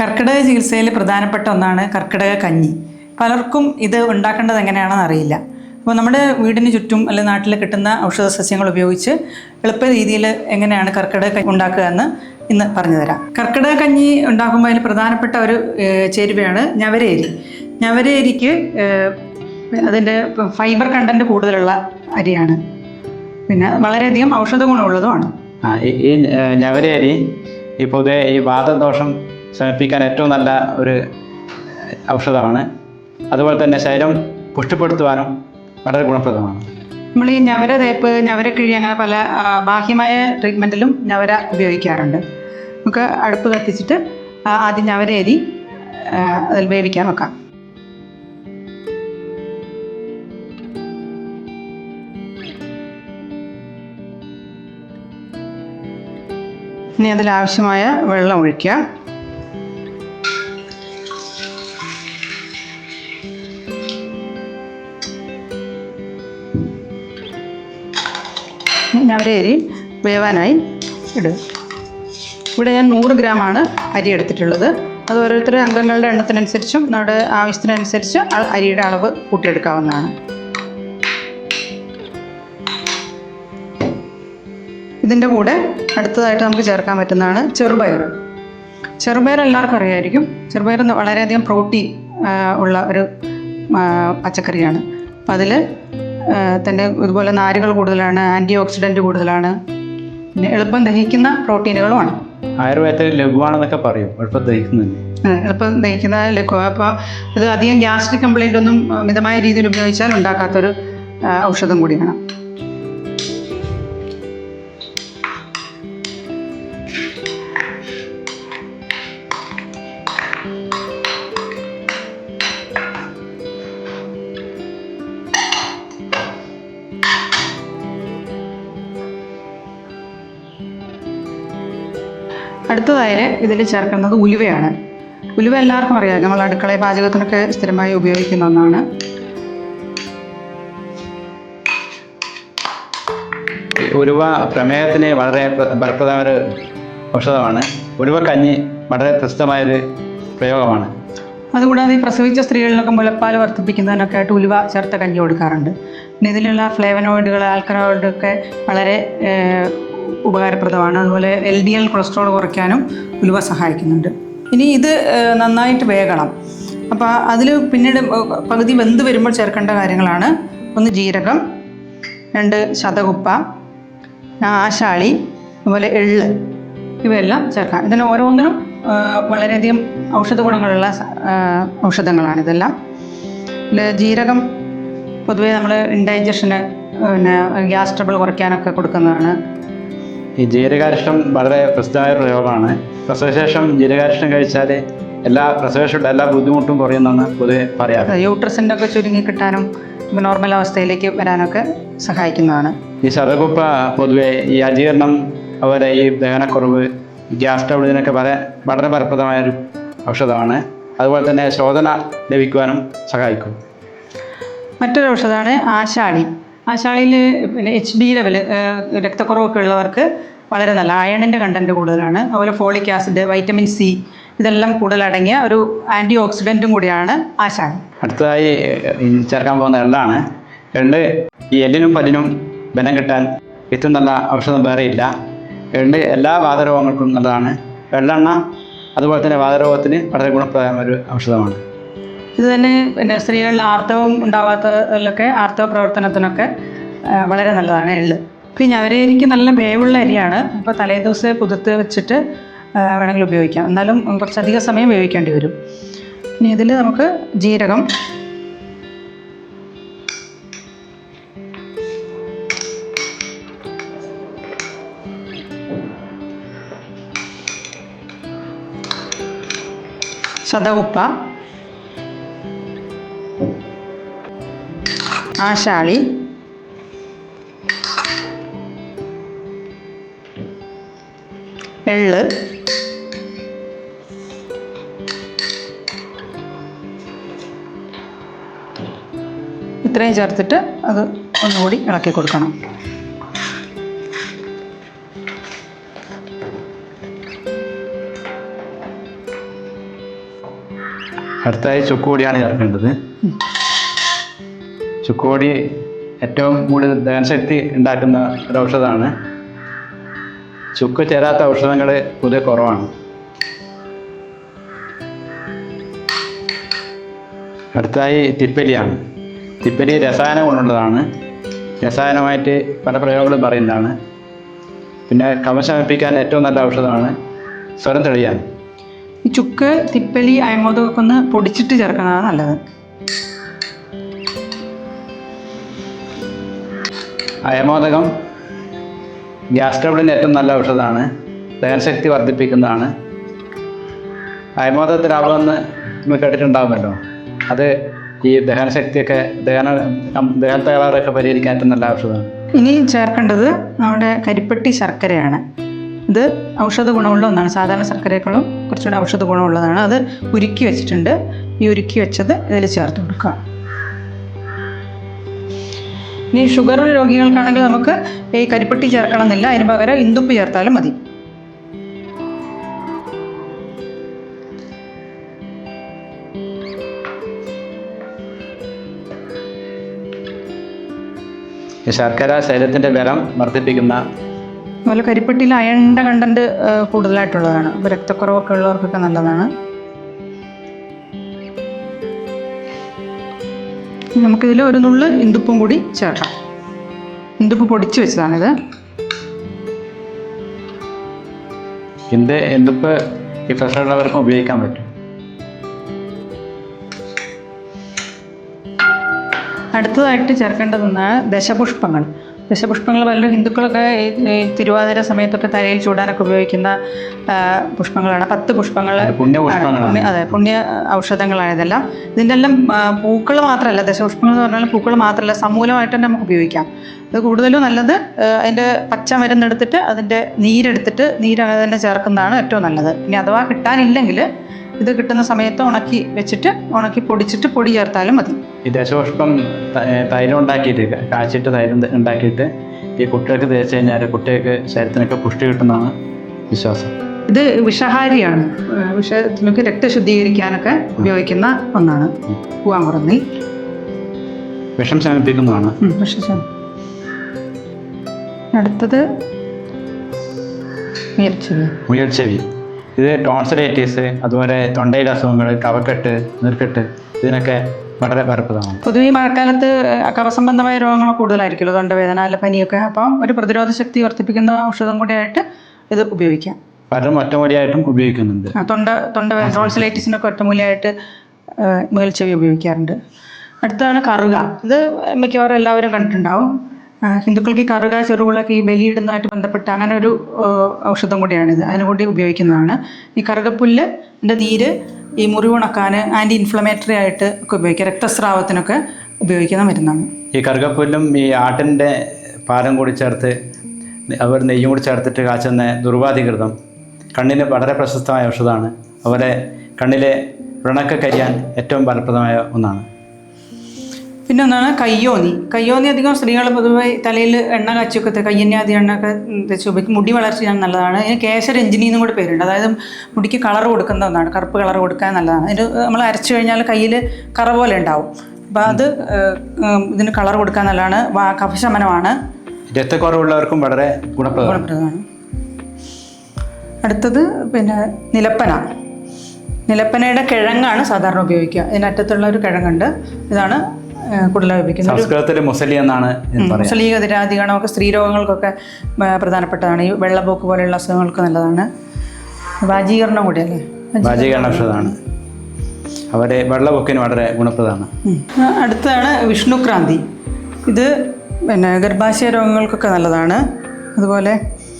കർക്കിടക ചികിത്സയിൽ പ്രധാനപ്പെട്ട ഒന്നാണ് കർക്കിടക കഞ്ഞി. പലർക്കും ഇത് ഉണ്ടാക്കേണ്ടത് എങ്ങനെയാണെന്ന് അറിയില്ല. അപ്പോൾ നമ്മുടെ വീടിന് ചുറ്റും അല്ലെങ്കിൽ നാട്ടിൽ കിട്ടുന്ന ഔഷധ സസ്യങ്ങൾ ഉപയോഗിച്ച് എളുപ്പ രീതിയിൽ എങ്ങനെയാണ് കർക്കിടക ഉണ്ടാക്കുക എന്ന് ഇന്ന് പറഞ്ഞുതരാം കർക്കിടക കഞ്ഞി ഉണ്ടാക്കുമ്പോൾ അതിൽ പ്രധാനപ്പെട്ട ഒരു ചേരുവയാണ് ഞവരേരി. ഞവരേരിക്ക് അതിന്റെ ഫൈബർ കണ്ടന്റ് കൂടുതലുള്ള അരിയാണ്. പിന്നെ വളരെയധികം ഔഷധ ഗുണമുള്ളതുമാണ്. ഈ ഞവരേരി ഈ പൊതുവെ ഈ വാദദോഷം ശമിപ്പിക്കാൻ ഏറ്റവും നല്ല ഒരു ഔഷധമാണ്. അതുപോലെ തന്നെ ശരീരം പുഷ്ടിപ്പെടുത്തുവാനും വളരെ ഗുണപ്രദമാണ്. നമ്മൾ ഈ ഞവര തേപ്പ് ഞവരക്കിഴി അങ്ങനെ പല ബാഹ്യമായ ട്രീറ്റ്മെന്റിലും ഞവര ഉപയോഗിക്കാറുണ്ട്. നമുക്ക് അടുപ്പ് കത്തിച്ചിട്ട് ആദ്യം ഞവര അരി അതിൽ വേവിക്കാൻ വെക്കാം. ഇനി അതിലാവശ്യമായ വെള്ളം ഒഴിക്കുക. ഞവര അരി വേവാനായി ഇടുക. ഇവിടെ ഞാൻ നൂറ് ഗ്രാമാണ് അരി എടുത്തിട്ടുള്ളത്. അത് ഓരോരുത്തരുടെ അംഗങ്ങളുടെ എണ്ണത്തിനനുസരിച്ചും നമ്മുടെ ആവശ്യത്തിനനുസരിച്ച് അരിയുടെ അളവ് കൂട്ടിയെടുക്കാവുന്നതാണ്. ഇതിന്റെ കൂടെ അടുത്തതായിട്ട് നമുക്ക് ചേർക്കാൻ പറ്റുന്നതാണ് ചെറുപയർ. ചെറുപയർ എല്ലാവർക്കും അറിയായിരിക്കും. ചെറുപയർ വളരെയധികം പ്രോട്ടീൻ ഉള്ള ഒരു പച്ചക്കറിയാണ്. അപ്പം അതിൽ തന്നെ ഇതുപോലെ നാരുകൾ കൂടുതലാണ് ആന്റി ഓക്സിഡന്റ് കൂടുതലാണ്. പിന്നെ എളുപ്പം ദഹിക്കുന്ന പ്രോട്ടീനുകളുമാണ്. ആയുർവേദത്തിൽ ലഘുവാണെന്നൊക്കെ പറയും. എളുപ്പം ദഹിക്കുന്നുണ്ട്. ആ, എളുപ്പം ദഹിക്കുന്ന ലഘു. അപ്പോൾ ഇത് അധികം ഗ്യാസ്ട്രിക് കംപ്ലൈന്റ് ഒന്നും മിതമായ രീതിയിൽ ഉപയോഗിച്ചാൽ ഉണ്ടാക്കാത്തൊരു ഔഷധം കൂടിയാണ്. ഇതിൽ ചേർക്കുന്നത് ഉലുവയാണ്. ഉലുവ എല്ലാവർക്കും അറിയാം. നമ്മൾ അടുക്കള പാചകത്തിനൊക്കെ സ്ഥിരമായി ഉപയോഗിക്കുന്ന ഒന്നാണ്. ഉലുവ പ്രമേഹത്തിന് വളരെ പ്ര- ഫലപ്രദമായ ഒരു ഔഷധമാണ്. ഉലുവ കഞ്ഞി വളരെ പ്രസിദ്ധമായൊരു പ്രയോഗമാണ്. അതുകൂടാതെ ഈ പ്രസവിച്ച സ്ത്രീകളിലൊക്കെ മുലപ്പാൽ വർദ്ധിപ്പിക്കുന്നതിനൊക്കെ ആയിട്ട് ഉലുവ ചേർത്ത കഞ്ഞി കൊടുക്കാറുണ്ട്. പിന്നെ ഇതിലുള്ള ഫ്ലേവനോയിഡുകൾ ആൽക്കനോയിഡൊക്കെ വളരെ ഉപകാരപ്രദമാണ്. അതുപോലെ എൽ ഡി എൽ കൊളസ്ട്രോൾ കുറയ്ക്കാനും ഉലുവ സഹായിക്കുന്നുണ്ട്. ഇനി ഇത് നന്നായിട്ട് വേകണം. അപ്പോൾ അതിൽ പിന്നീട് പകുതി വെന്ത് വരുമ്പോൾ ചേർക്കേണ്ട കാര്യങ്ങളാണ്. ഒന്ന് ജീരകം രണ്ട് ശതകുപ്പ ആശാളി അതുപോലെ എള്ള് ഇവയെല്ലാം ചേർക്കാം ഇതിന് ഓരോന്നിനും വളരെയധികം ഔഷധ ഗുണങ്ങളുള്ള ഔഷധങ്ങളാണ് ഇതെല്ലാം. ജീരകം പൊതുവേ നമ്മൾ ഇൻഡൈജഷന് പിന്നെ ഗ്യാസ് ട്രബിൾ കുറയ്ക്കാനൊക്കെ കൊടുക്കുന്നതാണ്. ഈ ജീരകാരിഷ്ടം വളരെ പ്രസിദ്ധമായ ഒരു പ്രയോഗമാണ്. പ്രസവശേഷം ജീരകാരിഷ്ടം കഴിച്ചാൽ എല്ലാ പ്രസവശേഷമുള്ള എല്ലാ ബുദ്ധിമുട്ടും കുറയുന്നെന്ന് പൊതുവെ പറയാം. യൂട്രസിന്റെ ഒക്കെ ചുരുങ്ങി കിട്ടാനും നോർമൽ അവസ്ഥയിലേക്ക് വരാനൊക്കെ സഹായിക്കുന്നതാണ്. ഈ ശതകുപ്പ പൊതുവെ ഈ അജീർണം അതുപോലെ ഈ ദഹനക്കുറവ് ഗ്യാസ് ട്രബിൾ ഇതിനൊക്കെ വളരെ വളരെ ഫലപ്രദമായൊരു ഔഷധമാണ്. അതുപോലെ തന്നെ ശോധന ലഭിക്കുവാനും സഹായിക്കും. മറ്റൊരു ഔഷധമാണ് ആശാളി. ആശാളിയിൽ പിന്നെ എച്ച് ബി ലെവൽ രക്തക്കുറവൊക്കെ ഉള്ളവർക്ക് വളരെ നല്ല അയണിന്റെ കണ്ടന്റ് കൂടുതലാണ്. അതുപോലെ ഫോളിക് ആസിഡ് വൈറ്റമിൻ സി ഇതെല്ലാം കൂടുതലടങ്ങിയ ഒരു ആന്റി ഓക്സിഡന്റും കൂടിയാണ് ആശാളി അടുത്തതായി ചേർക്കാൻ പോകുന്ന എള്ളാണ്. എള്ള് ഈ എല്ലിനും പല്ലിനും ബലം കിട്ടാൻ ഏറ്റവും നല്ല ഔഷധം വേറെ ഇല്ല. എള്ള് എല്ലാ വാതരോഗങ്ങൾക്കും നല്ലതാണ്. വെള്ളെണ്ണ അതുപോലെ തന്നെ വാതരോഗത്തിന് വളരെ ഗുണപ്രദമായ ഒരു ഔഷധമാണ്. ഇത് തന്നെ പിന്നെ സ്ത്രീകളിൽ ആർത്തവം ഉണ്ടാവാത്തതിലൊക്കെ ആർത്തവ പ്രവർത്തനത്തിനൊക്കെ വളരെ നല്ലതാണ് എള്ള്. പിന്നെ അവരെനിക്ക് നല്ല വേവുള്ള അരിയാണ്. അപ്പോൾ തലേദിവസം കുതിർത്ത് വെച്ചിട്ട് വേണമെങ്കിൽ ഉപയോഗിക്കാം. എന്നാലും കുറച്ചധികം സമയം വേവിക്കേണ്ടി വരും. ഇനി ഇതിൽ നമുക്ക് ജീരകം. ശതകുപ്പ ആശാളി എള്ള്. ഇത്രയും ചേർത്തിട്ട് അത് ഒന്നുകൂടി ഇളക്കി കൊടുക്കണം. അടുത്തായി ചുക്കുകൂടിയാണ് ചേർക്കേണ്ടത്. ചുക്കുപൊടി ഏറ്റവും കൂടുതൽ ദഹനശക്തി ഉണ്ടാക്കുന്ന ഒരു ഔഷധമാണ്. ചുക്ക് ചേരാത്ത ഔഷധങ്ങൾ പൊതുവെ കുറവാണ്. അടുത്തായി തിപ്പലിയാണ്. തിപ്പലി രസായന കൊണ്ടുള്ളതാണ്. രസായനമായിട്ട് പല പ്രയോഗങ്ങളും പറയുന്നതാണ്. പിന്നെ കവശമിപ്പിക്കാൻ ഏറ്റവും നല്ല ഔഷധമാണ് സ്വരം തെളിയാൻ. ഈ ചുക്ക് തിപ്പലി അയങ്ങോതൊക്കെ ഒന്ന് പൊടിച്ചിട്ട് ചേർക്കുന്നതാണ് നല്ലത്. അയമോദകം ഗ്യാസ് ട്രബിളിന് ഏറ്റവും നല്ല ഔഷധമാണ്. ദഹനശക്തി വർദ്ധിപ്പിക്കുന്നതാണ്. അയമോദകത്തിലാവുമെന്ന് നമ്മൾ കേട്ടിട്ടുണ്ടാവുമല്ലോ. അത് ഈ ദഹനശക്തിയൊക്കെ ദഹന ദഹന തകരാറൊക്കെ പരിഹരിക്കാൻ ഏറ്റവും നല്ല ഔഷധമാണ്. ഇനി ചേർക്കേണ്ടത് നമ്മുടെ കരിപ്പെട്ടി ശർക്കരയാണ്. ഇത് ഔഷധ ഗുണമുള്ള ഒന്നാണ്. സാധാരണ ശർക്കരയേക്കാളും കുറച്ചുകൂടെ ഔഷധ ഗുണമുള്ളതാണ്. അത് ഉരുക്കി വെച്ചിട്ടുണ്ട്. ഈ ഉരുക്കി വെച്ചത് ഇതിൽ ചേർത്ത് കൊടുക്കുക. ഇനി ഷുഗർ രോഗികൾക്കാണെങ്കിൽ നമുക്ക് ഈ കരിപ്പെട്ടി ചേർക്കണമെന്നില്ല. അതിന് പകരം ഇന്ദുപ്പ് ചേർത്താലും മതി. ശർക്കര ശരീരത്തിന്റെ ബലം വർദ്ധിപ്പിക്കുന്ന അതുപോലെ കരിപ്പെട്ടിയിൽ അയണിന്റെ കണ്ടന്റ് കൂടുതലായിട്ടുള്ളതാണ്. അപ്പോൾ രക്തക്കുറവൊക്കെ ഉള്ളവർക്കൊക്കെ നല്ലതാണ്. നമുക്കിതിൽ ഒരു നുള്ള് ഇന്ദുപ്പും കൂടി ചേർക്കാം. ഇന്ദുപ്പ് പൊടിച്ച് വെച്ചതാണിത്. ഇന്ത് ഇന്ദുപ്പ് ഈ പ്രഷറുള്ളവർക്കും ഉപയോഗിക്കാൻ പറ്റും. അടുത്തതായിട്ട് ചേർക്കേണ്ടതെന്നാണ് ദശപുഷ്പങ്ങൾ. ദശപുഷ്പങ്ങൾ പലരും ഹിന്ദുക്കളൊക്കെ ഈ തിരുവാതിര സമയത്തൊക്കെ തലയിൽ ചൂടാനൊക്കെ ഉപയോഗിക്കുന്ന പുഷ്പങ്ങളാണ്. പത്ത് പുഷ്പങ്ങൾ അതെ പുണ്യ ഔഷധങ്ങളാണ് ഇതെല്ലാം. ഇതിന്റെ എല്ലാം പൂക്കൾ മാത്രമല്ല ദശപുഷ്പങ്ങൾ എന്ന് പറഞ്ഞാൽ പൂക്കൾ മാത്രമല്ല സമൂലമായിട്ട് തന്നെ നമുക്ക് ഉപയോഗിക്കാം. അത് കൂടുതലും നല്ലത് അതിന്റെ പച്ച മരുന്നെടുത്തിട്ട് അതിന്റെ നീരെടുത്തിട്ട് നീരങ്ങനെ തന്നെ ചേർക്കുന്നതാണ് ഏറ്റവും നല്ലത്. ഇനി അഥവാ കിട്ടാനില്ലെങ്കിൽ ഇത് കിട്ടുന്ന സമയത്ത് ഉണക്കി വെച്ചിട്ട് ഉണക്കി പൊടിച്ചിട്ട് പൊടി ചേർത്താലും മതി. ഈ ദശപുഷ്പം തൈലം ഉണ്ടാക്കിയിട്ട് കാച്ചിട്ട് തൈലം ഉണ്ടാക്കിയിട്ട് ഈ കുട്ടികൾക്ക് തേച്ച് കഴിഞ്ഞാൽ കുട്ടികൾക്ക് ശരീരത്തിനൊക്കെ പുഷ്ടി കിട്ടുന്നതാണ് വിശ്വാസം. ഇത് വിഷഹാരിയാണ്. വിഷത്തിനൊക്കെ രക്തശുദ്ധീകരിക്കാനൊക്കെ ഉപയോഗിക്കുന്ന ഒന്നാണ്. പൂവാങ്കുറന്നി വിഷം ശമിപ്പിക്കുന്നതാണ്. വിഷം അടുത്തത് മുയൽച്ചെവി. മുയൽച്ചെവി. ഇത് ടോൺസിലൈറ്റീസ് അതുപോലെ തൊണ്ടയിലെ അസുഖങ്ങൾ കവക്കെട്ട് നീർക്കെട്ട് ഇതിനൊക്കെ വളരെ ഫലപ്രദമാണ്. പൊതുവെ ഈ മഴക്കാലത്ത് കഫസംബന്ധമായ രോഗങ്ങൾ കൂടുതലായിരിക്കുമല്ലോ തൊണ്ടവേദന അല്ല പനിയൊക്കെ. അപ്പം ഒരു പ്രതിരോധ ശക്തി വർദ്ധിപ്പിക്കുന്ന ഔഷധം കൂടിയായിട്ട് ഇത് ഉപയോഗിക്കാം. പലരും ഒറ്റമൂലിയായിട്ടും ഉപയോഗിക്കുന്നുണ്ട്. തൊണ്ട തൊണ്ട ടോൺസിലൈറ്റിസിനൊക്കെ ഒറ്റമൂലിയായിട്ട് മേൽച്ചെവി ഉപയോഗിക്കാറുണ്ട്. അടുത്താണ് കറുക. ഇത് മിക്കവാറും എല്ലാവരും കണ്ടിട്ടുണ്ടാവും. ഹിന്ദുക്കൾക്ക് ഈ കറുക ചെറുകുളൊക്കെ ഈ ബലിയിടുന്നതായിട്ട് ബന്ധപ്പെട്ട അങ്ങനെ ഒരു ഔഷധം കൂടിയാണിത്. അതിനു കൂടി ഉപയോഗിക്കുന്നതാണ്. ഈ കറുകപ്പുല്ല് എന്റെ നീര് ഈ മുറിവുണക്കാൻ ആന്റി ഇൻഫ്ലമേറ്ററി ആയിട്ട് ഒക്കെ ഉപയോഗിക്കുക. രക്തസ്രാവത്തിനൊക്കെ ഉപയോഗിക്കുന്ന മരുന്നാണ് ഈ കറുകപ്പുല്ലും ഈ ആട്ടിന്റെ പാലം കൂടി ചേർത്ത് അവർ നെയ്യും കൂടി ചേർത്തിട്ട് കാച്ചുന്ന ദുർവാധികൃതം കണ്ണിന് വളരെ പ്രശസ്തമായ ഔഷധമാണ്. അതുപോലെ കണ്ണിലെ വ്രണക്ക കരിയാൻ ഏറ്റവും ഫലപ്രദമായ ഒന്നാണ്. പിന്നെ ഒന്നാണ് കയ്യോന്നി. കയ്യോന്നി അധികം സ്ത്രീകൾ പൊതുവെ തലയിൽ എണ്ണ കാച്ചൊക്കെ തെ- കയ്യന്യാദി എണ്ണ ഒക്കെ തേച്ച് ഉപയോഗിക്കും. മുടി വളർച്ചയാൻ നല്ലതാണ്. ഇതിന് കേശരഞ്ജിനി എന്നും കൂടി പേരുണ്ട്. അതായത് മുടിക്ക് കളർ കൊടുക്കുന്ന ഒന്നാണ്. കറുപ്പ് കളർ കൊടുക്കാൻ നല്ലതാണ്. ഇത് നമ്മൾ അരച്ചു കഴിഞ്ഞാൽ കയ്യിൽ കറ പോലെ ഉണ്ടാവും. അപ്പോൾ അത് ഇതിന് കളർ കൊടുക്കാൻ നല്ലതാണ്. കഫശമനമാണ്. രക്തക്കുറവുള്ളവർക്കും വളരെ ഗുണപ്രദമാണ്. ഗുണപ്രദമാണ്. അടുത്തത് പിന്നെ നിലപ്പന. നിലപ്പനയുടെ കിഴങ്ങാണ് സാധാരണ ഉപയോഗിക്കുക. ഇതിനറ്റത്തുള്ള ഒരു കിഴങ്ങുണ്ട്. ഇതാണ് ഏഹ്, ലഭിക്കുന്നത് സംസ്കൃതത്തിൽ മുസലി എന്നാണ് മുസലി പറയുക മുസ്ലിം അതിരാധികണമൊക്കെ സ്ത്രീ രോഗങ്ങൾക്കൊക്കെ പ്രധാനപ്പെട്ടതാണ്. ഈ വെള്ളപ്പോക്ക് പോലെയുള്ള അസുഖങ്ങൾക്ക് നല്ലതാണ്. വാജീകരണം കൂടിയല്ലേ? വാജീകരണ. ഔഷധമാണ് അവരെ വെള്ളപ്പൊക്കിന് വളരെ ഗുണപ്രദമാണ്. അടുത്താണ് അടുത്തതാണ് വിഷ്ണുക്രാന്തി. ഇത് പിന്നെ ഗർഭാശയ രോഗങ്ങൾക്കൊക്കെ നല്ലതാണ്. അതുപോലെ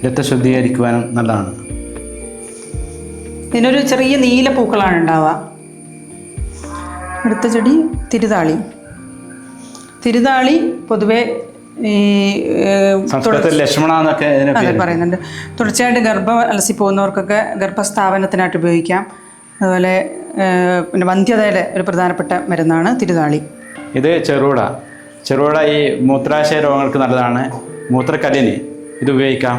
രക്തശുദ്ധീകരിക്കുവാനും നല്ലതാണ്. ഇതിനൊരു ചെറിയ നീല പൂക്കളാണ് ഉണ്ടാവുക. അടുത്ത ചെടി തിരുതാളി. തിരുതാളി പൊതുവെ ഈ അതെ പറയുന്നുണ്ട്. തുടർച്ചയായിട്ട് ഗർഭം അലസി പോകുന്നവർക്കൊക്കെ ഗർഭസ്ഥാപനത്തിനായിട്ട് ഉപയോഗിക്കാം. അതുപോലെ പിന്നെ വന്ധ്യതയുടെ ഒരു പ്രധാനപ്പെട്ട മരുന്നാണ് തിരുതാളി ഇത് ചെറുവിട. ചെറുവിട ഈ മൂത്രാശയ രോഗങ്ങൾക്ക് നല്ലതാണ്. മൂത്രക്കല്ലിന് ഇത് ഉപയോഗിക്കാം.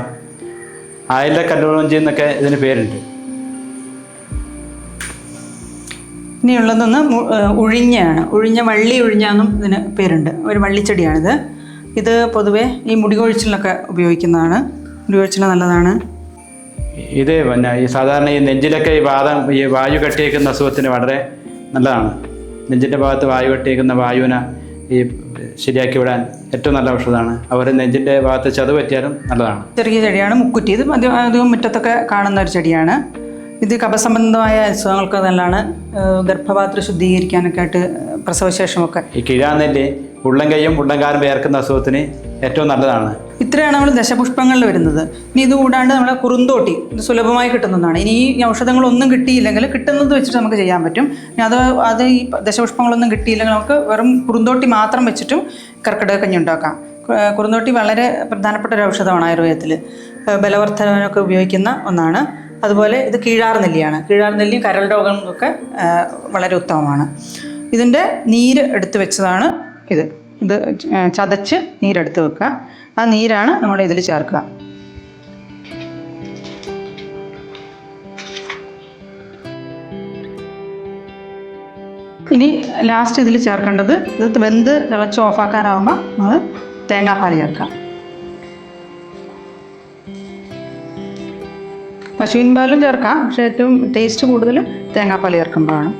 ആയില കല്ലുളഞ്ചി എന്നൊക്കെ ഇതിന് പേരുണ്ട്. ഇനിയുള്ളതൊന്ന് ഉഴിഞ്ഞയാണ് ഉഴിഞ്ഞ വള്ളി ഉഴിഞ്ഞാന്നും ഇതിന് പേരുണ്ട്. ഒരു വള്ളിച്ചെടിയാണിത്. ഇത് പൊതുവേ ഈ മുടി കൊഴിച്ചിലിനൊക്കെ ഉപയോഗിക്കുന്നതാണ്. മുടി കൊഴിച്ചിൽ നല്ലതാണ്. ഇത് പിന്നെ ഈ സാധാരണ ഈ നെഞ്ചിലൊക്കെ ഈ വാദം ഈ വായു കെട്ടിയേക്കുന്ന അസുഖത്തിന് വളരെ നല്ലതാണ്. നെഞ്ചിന്റെ ഭാഗത്ത് വായു കെട്ടിയേക്കുന്ന വായുവിനെ ഈ ശരിയാക്കി വിടാൻ ഏറ്റവും നല്ല ഔഷധമാണ്. അവർ നെഞ്ചിന്റെ ഭാഗത്ത് ചതവ് പറ്റിയാലും നല്ലതാണ്. ചെറിയ ചെടിയാണ് മുക്കുറ്റി. ഇത് അധികം മുറ്റത്തൊക്കെ കാണുന്ന ഒരു ചെടിയാണ്. ഇത് കഫസംബന്ധമായ അസുഖങ്ങൾക്ക് നല്ലതാണ് ഗർഭപാത്ര ശുദ്ധീകരിക്കാനൊക്കെ ആയിട്ട് പ്രസവശേഷമൊക്കെ. ഈ കിഴാന്നെല്ലി ഉള്ളംകൈയും ഉള്ളംകാലും വേർക്കുന്ന അസുഖത്തിന് ഏറ്റവും നല്ലതാണ്. ഇത്രയാണ് നമ്മൾ ദശപുഷ്പങ്ങളിൽ വരുന്നത്. ഇനി ഇത് കൂടാണ്ട് നമ്മളെ കുറുന്തോട്ടി ഇത് സുലഭമായി കിട്ടുന്നതാണ്. ഇനി ഈ ഔഷധങ്ങളൊന്നും കിട്ടിയില്ലെങ്കിൽ കിട്ടുന്നത് വെച്ചിട്ട് നമുക്ക് ചെയ്യാൻ പറ്റും. ഇനി അത് അത് ഈ ദശപുഷ്പങ്ങളൊന്നും കിട്ടിയില്ലെങ്കിൽ നമുക്ക് വെറും കുറുന്തോട്ടി മാത്രം വെച്ചിട്ടും കർക്കിടക കഞ്ഞി ഉണ്ടാക്കാം. കുറുന്തോട്ടി വളരെ പ്രധാനപ്പെട്ട ഒരു ഔഷധമാണ് ആയുർവേദത്തിൽ. ബലവർദ്ധനൊക്കെ ഉപയോഗിക്കുന്ന ഒന്നാണ്. അതുപോലെ ഇത് കീഴാർ നെല്ലിയാണ്. കീഴാർ നെല്ലി കരൾ രോഗങ്ങൾക്കൊക്കെ വളരെ ഉത്തമമാണ്. ഇതിന്റെ നീര് എടുത്ത് വെച്ചതാണ് ഇത്. ഇത് ചതച്ച് നീരെടുത്ത് വെക്കുക. ആ നീരാണ് നമ്മൾ ഇതിൽ ചേർക്കുക. ഇനി ലാസ്റ്റ് ഇതിൽ ചേർക്കേണ്ടത് ഇത് വെന്ത് തിളച്ച് ഓഫാക്കാനാവുമ്പോൾ നമ്മൾ തേങ്ങാപ്പാൽ ചേർക്കാം പശുവിൻ പാലും ചേർക്കാം. പക്ഷേ ഏറ്റവും ടേസ്റ്റ് കൂടുതൽ തേങ്ങാപ്പാൽ ചേർക്കുമ്പോഴാണ്.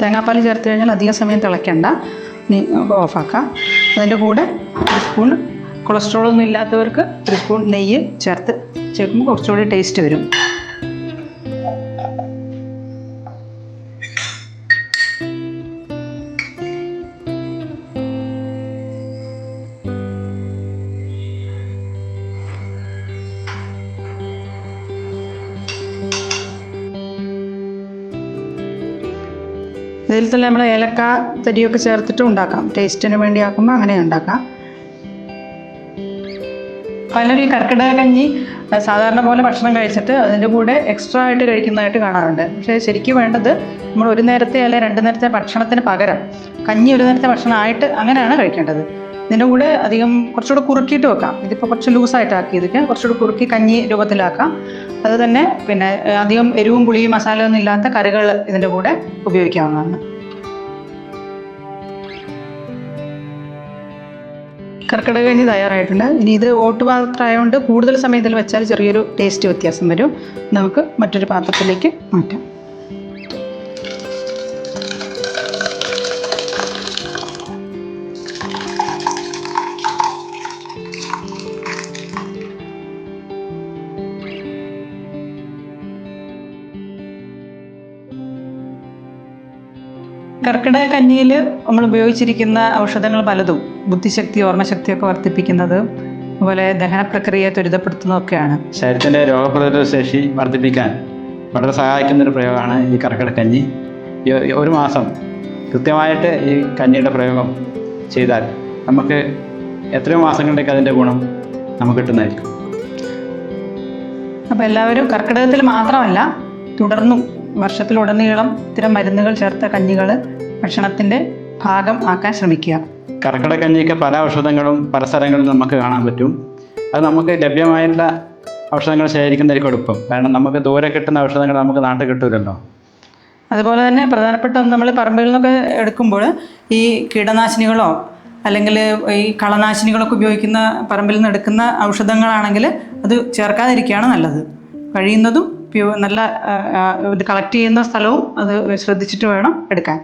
തേങ്ങാപ്പാൽ ചേർത്ത് കഴിഞ്ഞാൽ അധിക സമയം തിളയ്ക്കണ്ട. ഇനി ഓഫാക്കാം അതിന്റെ കൂടെ ഒരു സ്പൂൺ കൊളസ്ട്രോളൊന്നും ഇല്ലാത്തവർക്ക് ഒരു സ്പൂൺ നെയ്യ് ചേർത്ത് ചേർക്കുമ്പോൾ കുറച്ചുകൂടി ടേസ്റ്റ് വരും. ഇതിൽ തന്നെ നമ്മൾ ഏലക്ക തരിയൊക്കെ ചേർത്തിട്ടും ഉണ്ടാക്കാം. ടേസ്റ്റിന് വേണ്ടി ആക്കുമ്പോൾ അങ്ങനെ ഉണ്ടാക്കാം. പലരും ഈ കർക്കിടക കഞ്ഞി സാധാരണ പോലെ ഭക്ഷണം കഴിച്ചിട്ട് അതിന്റെ കൂടെ എക്സ്ട്രാ ആയിട്ട് കഴിക്കുന്നതായിട്ട് കാണാറുണ്ട്. പക്ഷേ ശരിക്കും വേണ്ടത് നമ്മൾ ഒരു നേരത്തെ അല്ലെ രണ്ട് നേരത്തെ ഭക്ഷണത്തിന് പകരം കഞ്ഞി ഒരു നേരത്തെ ഭക്ഷണമായിട്ട് അങ്ങനെയാണ് കഴിക്കേണ്ടത്. ഇതിന്റെ കൂടെ അധികം കുറച്ചുകൂടെ കുറുക്കിയിട്ട് വെക്കാം. ഇതിപ്പോൾ കുറച്ച് ലൂസായിട്ട് ആക്കിയതിന് കുറച്ചുകൂടെ കുറുക്കി കഞ്ഞി രൂപത്തിലാക്കാം. അത് തന്നെ പിന്നെ അധികം എരിവും പുളിയും മസാലയൊന്നും ഇല്ലാത്ത കറികൾ ഇതിന്റെ കൂടെ ഉപയോഗിക്കാവുന്നതാണ്. കർക്കിടക കഞ്ഞി തയ്യാറായിട്ടുണ്ട്. ഇനി ഇത് ഓട്ടുപാത്രമായതുകൊണ്ട് കൂടുതൽ സമയത്തിൽ വെച്ചാൽ ചെറിയൊരു ടേസ്റ്റ് വ്യത്യാസം വരും. നമുക്ക് മറ്റൊരു പാത്രത്തിലേക്ക് മാറ്റാം. കർക്കിടക കഞ്ഞിയിൽ നമ്മൾ ഉപയോഗിച്ചിരിക്കുന്ന ഔഷധങ്ങൾ പലതും. ബുദ്ധിശക്തി ഓർമ്മശക്തിയൊക്കെ വർദ്ധിപ്പിക്കുന്നത് അതുപോലെ ദഹന പ്രക്രിയയെ ത്വരിതപ്പെടുത്തുന്നതൊക്കെയാണ്. ശരീരത്തിന്റെ രോഗപ്രതിരോധ ശേഷി വർദ്ധിപ്പിക്കാൻ വളരെ സഹായിക്കുന്ന ഒരു പ്രയോഗമാണ് ഈ കർക്കിടക്കഞ്ഞി ഈ ഈ ഒരു മാസം കൃത്യമായിട്ട് ഈ കഞ്ഞിയുടെ പ്രയോഗം ചെയ്താൽ നമുക്ക് എത്രയോ മാസങ്ങളിലേക്ക് അതിന്റെ ഗുണം നമുക്ക് കിട്ടുന്നതായിരിക്കും. അപ്പോൾ എല്ലാവരും കർക്കിടകത്തിൽ മാത്രമല്ല തുടർന്നും വർഷത്തിലുടനീളം ഇത്തരം മരുന്നുകൾ ചേർത്ത കഞ്ഞികൾ ഭക്ഷണത്തിന്റെ ഭാഗം ആക്കാൻ ശ്രമിക്കുക. കർക്കിടക്കഞ്ഞിക്ക് പല ഔഷധങ്ങളും പല സ്ഥലങ്ങളിൽ നമുക്ക് കാണാൻ പറ്റും. അത് നമുക്ക് ലഭ്യമായിട്ടുള്ള ഔഷധങ്ങൾ ശേഖരിക്കുന്നതായിരിക്കും എളുപ്പം. കാരണം നമുക്ക് ദൂരെ കിട്ടുന്ന ഔഷധങ്ങൾ നമുക്ക് നാട്ടിൽ കിട്ടൂലല്ലോ. അതുപോലെ തന്നെ പ്രധാനപ്പെട്ട നമ്മൾ പറമ്പിൽ നിന്നൊക്കെ എടുക്കുമ്പോൾ ഈ കീടനാശിനികളോ അല്ലെങ്കിൽ ഈ കളനാശിനികളൊക്കെ ഉപയോഗിക്കുന്ന പറമ്പിൽ നിന്ന് എടുക്കുന്ന ഔഷധങ്ങളാണെങ്കിൽ അത് ചേർക്കാതിരിക്കുകയാണ് നല്ലത്. കഴിയുന്നതും പ്യൂ നല്ല ഇത് കളക്ട് ചെയ്യുന്ന സ്ഥലവും അത് ശ്രദ്ധിച്ചിട്ട് വേണം എടുക്കാൻ.